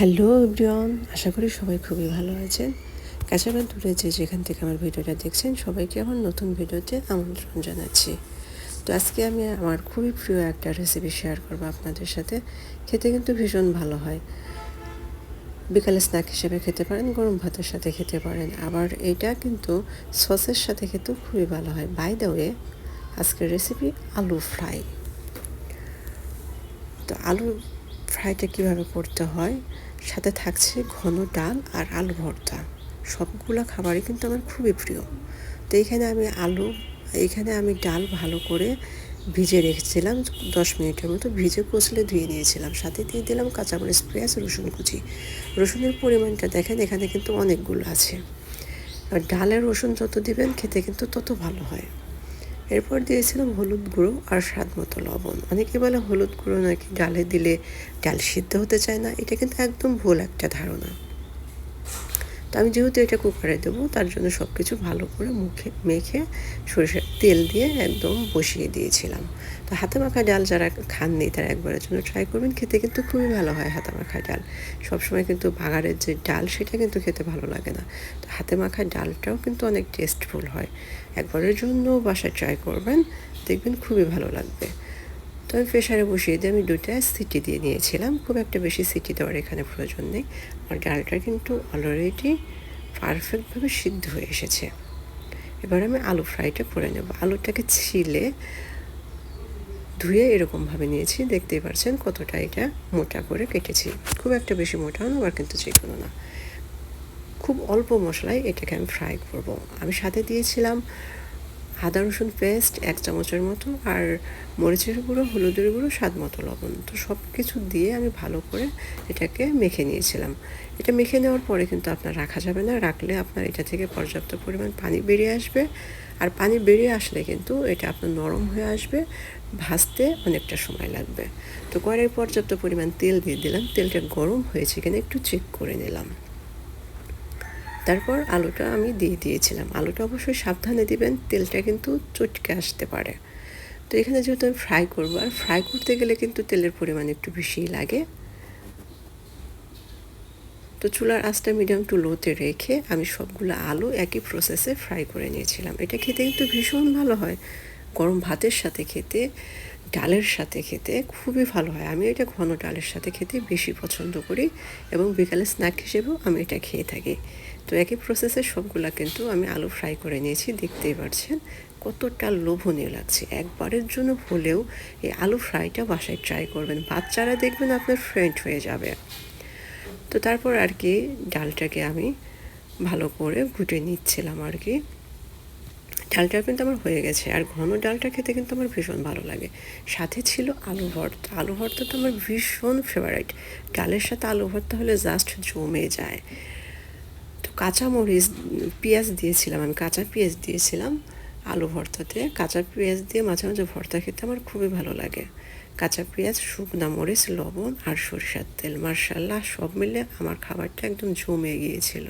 Hello everyone, আশা করি সবাই খুবই ভালো আছেন। কাছে বা দূরে যে যেখান থেকে আমার ভিডিওটা দেখছেন, সবাইকে আমার নতুন ভিডিওতে আমন্ত্রণ জানাচ্ছি। তো আজকে আমি আমার খুবই প্রিয় একটা রেসিপি শেয়ার করব আপনাদের সাথে। খেতে কিন্তু ভীষণ ভালো হয়। বিকালে স্ন্যাক হিসেবে খেতে পারেন, গরম ভাতের সাথে খেতে পারেন। আবার এটা কিন্তু সসের সাথে খেতেও খুবই ভালো হয়। বাই দ্য ওয়ে আজকের রেসিপি আলু ফ্রাই তো আলু ফ্রাইটা কীভাবে করতে হয়, সাথে থাকছে ঘন ডাল আর আলু ভর্তা। সবগুলো খাবারই কিন্তু আমার খুবই প্রিয়। তো এইখানে আমি আলু এইখানে আমি ডাল ভালো করে ভিজে রেখেছিলাম, দশ মিনিটের মতো ভিজে কচলে ধুয়ে নিয়েছিলাম। সাথে দিয়ে দিলাম কাঁচামরিচ, পেঁয়াজ, রসুন কুচি। রসুনের পরিমাণটা দেখেন, এখানে কিন্তু অনেকগুলো আছে। আর ডালের রসুন যত দিবেন খেতে কিন্তু তত ভালো হয়। এরপর দিয়েছিলাম হলুদ গুঁড়ো আর স্বাদ মতো লবণ। অনেকে বলে হলুদ গুঁড়ো নাকি ডালে দিলে ডাল সিদ্ধ হতে চায় না, এটা কিন্তু একদম ভুল একটা ধারণা। তো আমি যেহেতু এটা কুকারে দেবো, তার জন্য সব কিছু ভালো করে মুখে মেখে সরিষার তেল দিয়ে একদম বসিয়ে দিয়েছিলাম। তো হাতে মাখা ডাল যারা খাননি, তারা একবারের জন্য ট্রাই করবেন। খেতে কিন্তু খুবই ভালো হয় হাতে মাখা ডাল। সবসময় কিন্তু বাগারের যে ডাল, সেটা কিন্তু খেতে ভালো লাগে না। তো হাতে মাখা ডালটাও কিন্তু অনেক টেস্টফুল হয়। একবারের জন্য বাসায় ট্রাই করবেন, দেখবেন খুবই ভালো লাগবে। তো আমি প্রেশারে বসিয়ে দিয়ে আমি দুটা সিটি দিয়ে নিয়েছিলাম। খুব একটা বেশি সিটি দেওয়ার এখানে প্রয়োজন নেই। আমার ডালটা কিন্তু অলরেডি পারফেক্টভাবে সিদ্ধ হয়ে এসেছে। এবার আমি আলু ফ্রাইটা করে নেব। আলুটাকে ছিলে ধুয়ে এরকমভাবে নিয়েছি। দেখতেই পারছেন কতটা এটা মোটা করে কেটেছি। খুব একটা বেশি মোটাও না, আবার কিন্তু চিকনো না। খুব অল্প মশলায় এটাকে আমি ফ্রাই করব। আমি সাথে দিয়েছিলাম আদা, রসুন পেস্ট এক চামচের মতো, আর মরিচের গুঁড়ো, হলুদের গুঁড়ো, স্বাদ মতো লবণ। তো সব কিছু দিয়ে আমি ভালো করে এটাকে মেখে নিয়েছিলাম। এটা মেখে নেওয়ার পরে কিন্তু আপনার রাখা যাবে না। রাখলে আপনার এটা থেকে পর্যাপ্ত পরিমাণ পানি বেরিয়ে আসবে। আর পানি বেরিয়ে আসলে কিন্তু এটা আপনার নরম হয়ে আসবে, ভাজতে অনেকটা সময় লাগবে। তো কড়াই পর্যাপ্ত পরিমাণ তেল দিয়ে দিলাম। তেলটা গরম হয়েছে কিনা একটু চেক করে নিলাম। তারপর আলুটা আমি দিয়ে দিয়েছিলাম। আলুটা অবশ্যই সাবধানে দিবেন, তেলটা কিন্তু চটকে আসতে পারে। তো এখানে যেহেতু আমি ফ্রাই করব, আর ফ্রাই করতে গেলে কিন্তু তেলের পরিমাণ একটু বেশিই লাগে। তো চুলার আঁচটা মিডিয়াম টু লোতে রেখে আমি সবগুলো আলু একই প্রসেসে ফ্রাই করে নিয়েছিলাম। এটা খেতে কিন্তু ভীষণ ভালো হয়। গরম ভাতের সাথে খেতে ডালের সাথে খেতে খুবই ভালো হয়। আমি এটা ঘন ডালের সাথে খেতে বেশি পছন্দ করি এবং বিকালে স্ন্যাক হিসেবেও আমি এটা খেয়ে থাকি। তো একই প্রসেসে সবগুলা কিন্তু আমি আলু ফ্রাই করে নিয়েছি, দেখতেই পারছেন কতটা লোভনীয় লাগছে। একবারের জন্য হলেও এই আলু ফ্রাইটা বাসায় ট্রাই করবেন, বাচ্চারা দেখবেন আপনার ফ্রেন্ড হয়ে যাবে। তো তারপর আর কি ডালটাকে আমি ভালো করে ঘুটে নিচ্ছিলাম আর কি। ডালটা কিন্তু আমার হয়ে গেছে। আর ঘন ডালটা খেতে কিন্তু আমার ভীষণ ভালো লাগে। সাথে ছিল আলু ভর্তা। আলু ভর্তা তো আমার ভীষণ ফেভারিট ডালের সাথে আলু ভর্তা হলে জাস্ট জমে যায়। তো কাঁচা মরিচ পেঁয়াজ দিয়েছিলাম আমি। কাঁচা পেঁয়াজ দিয়েছিলাম আলু ভর্তাতে। কাঁচা পেঁয়াজ দিয়ে মাঝে মাঝে ভর্তা খেতে আমার খুবই ভালো লাগে। কাঁচা পেঁয়াজ, শুকনা মরিচ, লবণ আর সরিষার তেল মার্শাল্লাহ সব মিলে আমার খাবারটা একদম জমে গিয়েছিল।